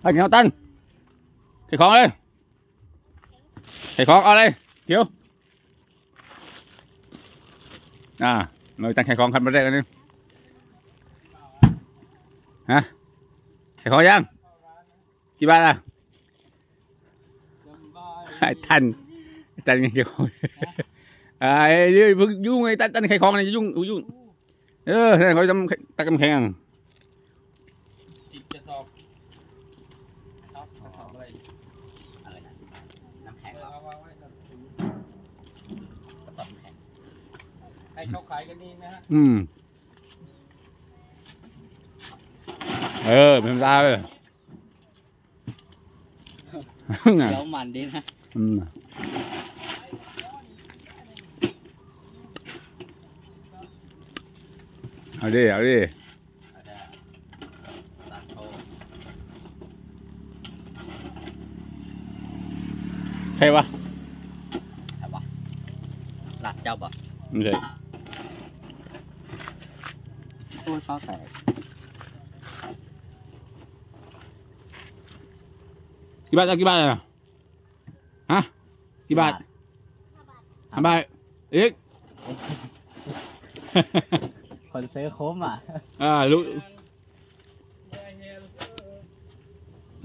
เอาเขียวตั้นใส่ของเลยใส่ของเอาเลยเขียว อ่าเราตั้งใส่ของคันมาได้กันนี่ฮะใส่ของยังกี่บาทอะไอ้ทันไอ้ทันไงเกี่ยวไอ้เดี๋ยวเพิ่งยุ่งไอ้ตันตันไข่ของนี่ยุ่งยุ่งเออเขาทำตะกำแขง จิตจะสอบครับกระสอบอะไรดี อะไรนะน้ำแข็ง เออ เหรอ เอาวางไว้กับถุง กระสอบน้ำแข็ง ให้เขาขายกันเองนะฮะอืม เออเป็นธรรมดาเลยเดี๋ยวมันดีนะอืมเอาดิเอาดิเอาได้ตัดโชว์ใครวะใครวะหลัดเจ้าบ่ไม่ใช่ พูดเขาแตกกี่บาทเอากี่บาทอะฮะกี่บาทห้าบาทอีกคนซื้อคุ้มอะ อ่าลูก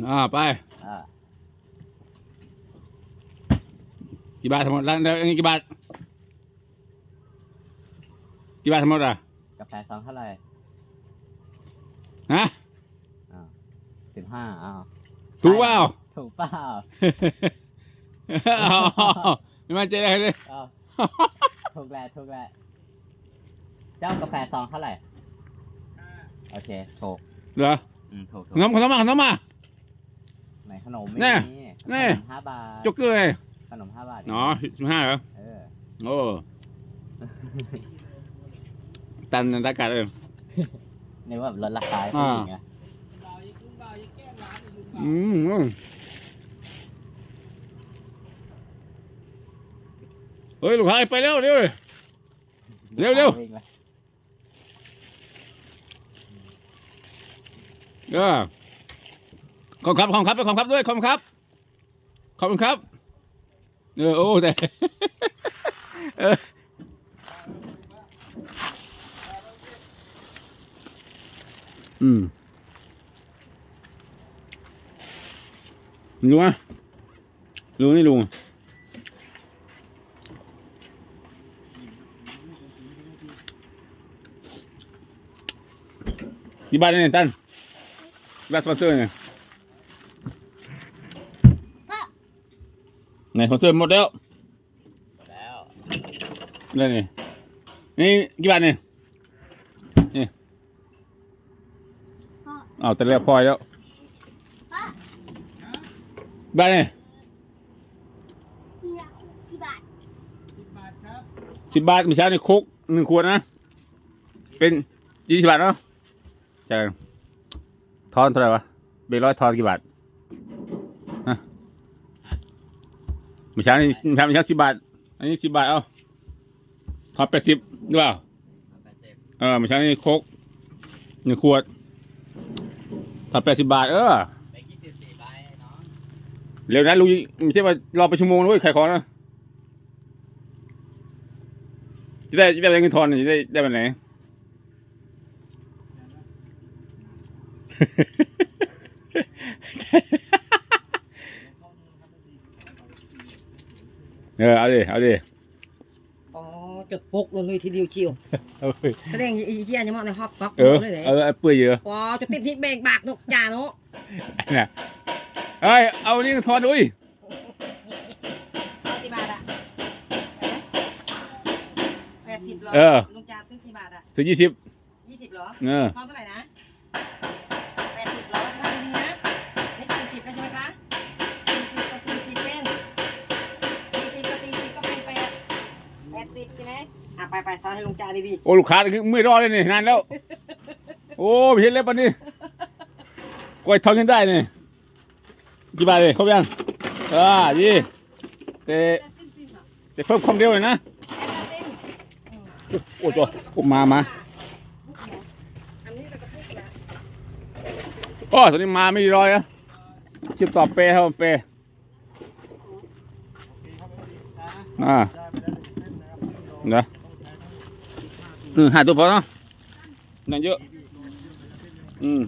อ่าไปอ่ากี่บาททั้งหมดแล้วแล้วอันนี้กี่บาทกี่บาททั้งหมดอะกาแฟซองเท่าไหร่ ฮะสิบห้าอ้าวถูกเปล่าถูกเปล่าอ้าวไม่มาเจออะไรเลยอ้าวถูกแหละถูกแหละเจ้ากาแฟซองเท่าไหร่โอเคถูกเหรออืมถูกถูขกนมขนมมาขนมมาไหนขนมไม่แน่มีแน่ขนมห้าบาทจ็กเกอร์เลยขนมห้าบาทอ๋อสิบห้าเหรอเออโอ้ตันตากาศเออ นี่ว่าลดราคาให้อ่าผู้หญิงไงบ่าวยิ่งลุงบ่าวยิ่งแกล้งร้านอีกลุงบ่าวอืมอืมเฮ้ยลูกค้าไปเร็วเร็วเร็วเร็ววิ่งเลยเออขอบคุณครับขอบคุณครับขอบคุณครับด้วยขอบคุณครับ ขอบคุณครับ เออโอ้แต่ เออ อืมลุงอะลุงนี่ลุงที่บ้านนี่ตั้นที่บ้านสปอนเซอร์เนี่ยไหนสปอนเซอร์หมดแล้วแล้วนี่นี่นี่กี่บาทเนี่ยนี่ อ้าวแต่แล้วพอยแล้วบาทเนี่ยกี่บาทสิบบาทครับสิบบาทมีเช้าในคุกหนึ่งขวดนะ เป็นยี่สิบบาทเนาะใช่ทอนเท่าไหร่วะเบรร้อยทอนกี่บาทฮะมีเช้านี่มีเช้ามีเช้าสิบบาท อันนี้สิบบาทเอาทอนแปดสิบหรือเปล่าแปดสิบเออไม่ใช่นี่โคกหนึ่งขวด ถ้าแปดสิบบาท เออไปกี่สิบสี่ใบเนาะเร็วนะลุงไม่ใช่ว่ารอไปชั่วโมงนะเว้ยขายของนะ จะได้จะได้เงินทอนจะได้ได้วันไหน เออเอาดิเอาดิอ๋อ จดปกเลยทีเดียวเชียวเอาเว้ยแสดงอีเจียยังมองในฮอปป๊อกเออเลยไหนเออเอาเปื่อยเยอะอ๋อจะติดที่เบรกบากนกจ่าเนาะน่ะเอ้ยเอานี่ทอนด้วยเอากี่บาทอะแปดสิบเหรอเออลุงจ่าซื้อกี่บาทอะซื้อยี่สิบยี่สิบเหรอเออทอนเท่าไหร่ ไปไปทอนให้ลุงจ่าดีโอ้ลูกค้านี่ไม่รอดเลยนี่นานแล้ว โอ้ไม่เห็นแล้วปันนี้กล้วยทอนกันได้นี่กี่บาทเลยครบยังอ่าดีแต่ๆสิ้นสิ้นเหรอแต่เพิ่มความเร็วหน่อยนะแอดสิ้นโอ้โหโอ้มามาอันนี้เราก็พูดแล้วโอ้ตัวนี้มาไม่รอยอะเเชื่อมต่อเปรครับผมเปรอ่าเดี๋ยวหนึ่ง หาตัวพอเนาะนั่นเยอะ อืม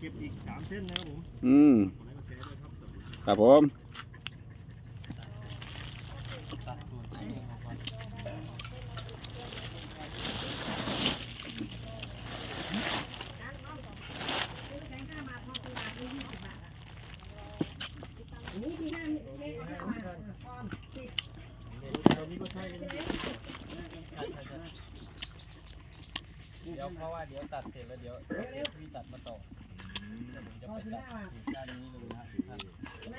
เก็บอีกสามเส้นนะครับผมอืมครับผมตัดส่วนไหน เองนะครับนี่ที่ห้านี่เล็กเอาห้ามาพร้อมสิบเรามีก็ใช่กันนะเดี๋ยวเพราะว่าเดี๋ยวตัดเสร็จแล้วเดี๋ยวพี่ตัดมาต่อเดี๋ยวผมจะไปตัดอีกด้านนี้เลยนะท่านใช่ไหม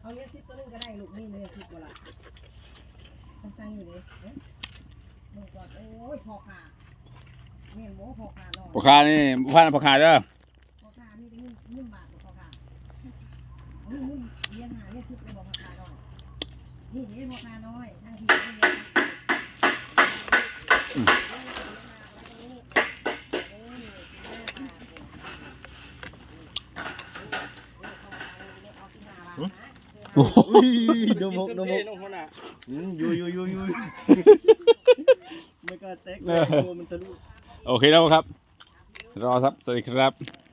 เอาเนี้ยสิบตัวนึงก็ได้ลูกนี่เลยสิบกว่าละตั้งๆอยู่เลยเอ๊ะลูกก่อนโอ้ยพอขาเม่นโม้พอขาหน่อยพ่อค้านี่พันพ่อค้าเด้อพอขานี่ก็นิ่มนิ่มบาทกว่าพอขาเอานิ่มนิ่มเลี้ยงหาเลี้ยงสิบเลยบอกพอขาหน่อย นี่เลี้ยงพอขาน้อยทางทีโอ้โหดมกดมกน้องคนน่ะอืมอยู่อยู่อยู่อยู่ไม่กล้าแตกเออตัวมันทะลุโอเคแล้วครับ รอครับ สวัสดีครับ